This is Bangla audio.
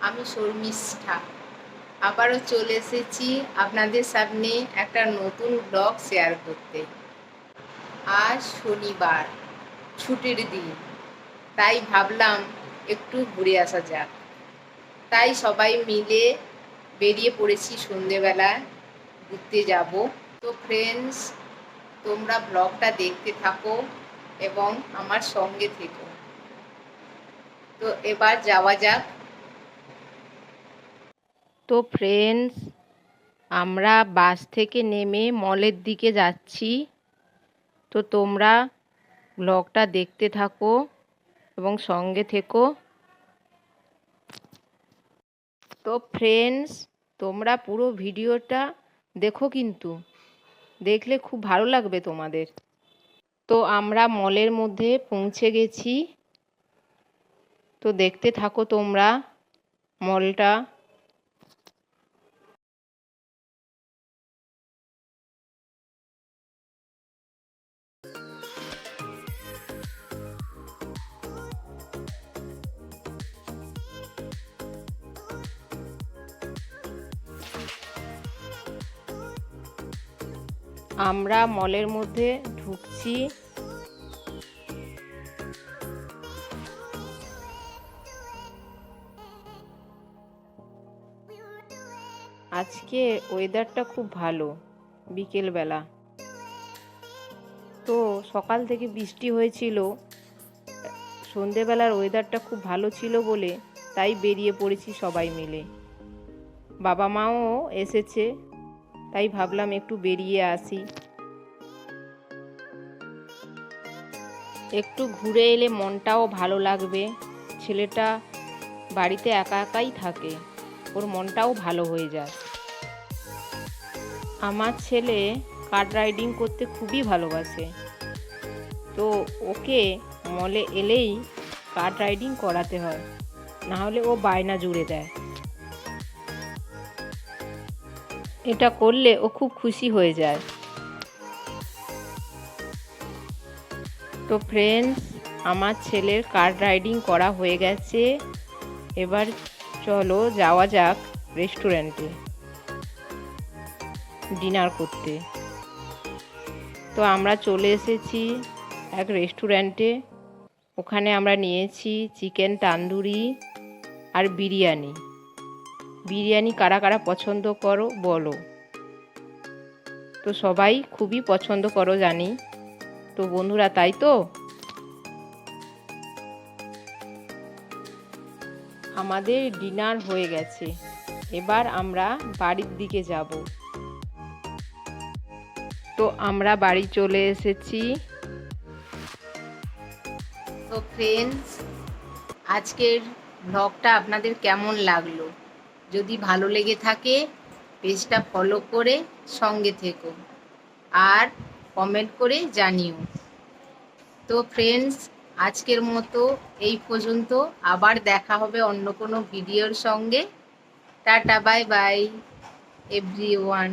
আমি শর্মিষ্ঠা। আবারও চলে এসেছি আপনাদের সামনে একটা নতুন ব্লগ শেয়ার করতে। আজ শনিবার, ছুটির দিন। তাই ভাবলাম একটু ঘুরে আসা যাক। তাই সবাই মিলে বেরিয়ে পড়েছি সন্ধেবেলা ঘুরতে যাব। তো ফ্রেন্ডস তোমরা ব্লগটা দেখতে থাকো এবং আমার সঙ্গে থেকো। তো এবার যাওয়া যাক। তো ফ্রেন্ডস আমরা বাস থেকে নেমে মলের দিকে যাচ্ছি। তো তোমরা ব্লগটা দেখতে থাকো এবং সঙ্গে থেকো। তো ফ্রেন্ডস তোমরা পুরো ভিডিওটা দেখো কিন্তু। দেখলে খুব ভালো লাগবে তোমাদের। তো আমরা মলের মধ্যে পৌঁছে গেছি। তো দেখতে থাকো তোমরা মলটা আমরা মলের মধ্যে ঢুকছি। আজকে ওয়েদারটা খুব ভালো, বিকেলবেলা। তো সকাল থেকে বৃষ্টি হয়েছিল। সন্ধেবেলার ওয়েদারটা খুব ভালো ছিল বলে তাই বেরিয়ে পড়েছি সবাই মিলে। বাবা মাও এসেছে। তাই ভাবলাম একটু বেরিয়ে আসি। একটু ঘুরে এলে মনটাও ভালো লাগবে। ছেলেটা বাড়িতে একা একাই থাকে, ওর মনটাও ভালো হয়ে যায়। আমার ছেলে কার রাইডিং করতে খুবই ভালোবাসে। তো ওকে মলে এলেই কার রাইডিং করাতে হয় না হলে ও বায়না জুড়ে দেয়। এটা করলে ও খুব খুশি হয়ে যায়। তো ফ্রেন্ডস আমার ছেলের কার রাইডিং করা হয়ে গেছে। এবার চলো যাওয়া যাক রেস্টুরেন্টে ডিনার করতে। তো আমরা চলে এসেছি এক রেস্টুরেন্টে ওখানে আমরা নিয়েছি চিকেন তান্দুরি আর বিরিয়ানি। বিরিয়ানি কারা কারা পছন্দ করো বলো। তো সবাই খুবই পছন্দ করো জানি। তো বন্ধুরা, তাই তো? আমাদের ডিনার হয়ে গেছে। এবার আমরা বাড়ির দিকে যাব। তো আমরা বাড়ি চলে এসেছি। তো ফ্রেন্ডস আজকের ব্লগটা আপনাদের কেমন লাগল? যদি ভালো লেগে থাকে, পেজটা ফলো করে সঙ্গে থেকো। আর কমেন্ট করে জানিও। তো ফ্রেন্ডস আজকের মতো এই পর্যন্ত। আবার দেখা হবে অন্য কোনো ভিডিওর সঙ্গে। Tata bye bye everyone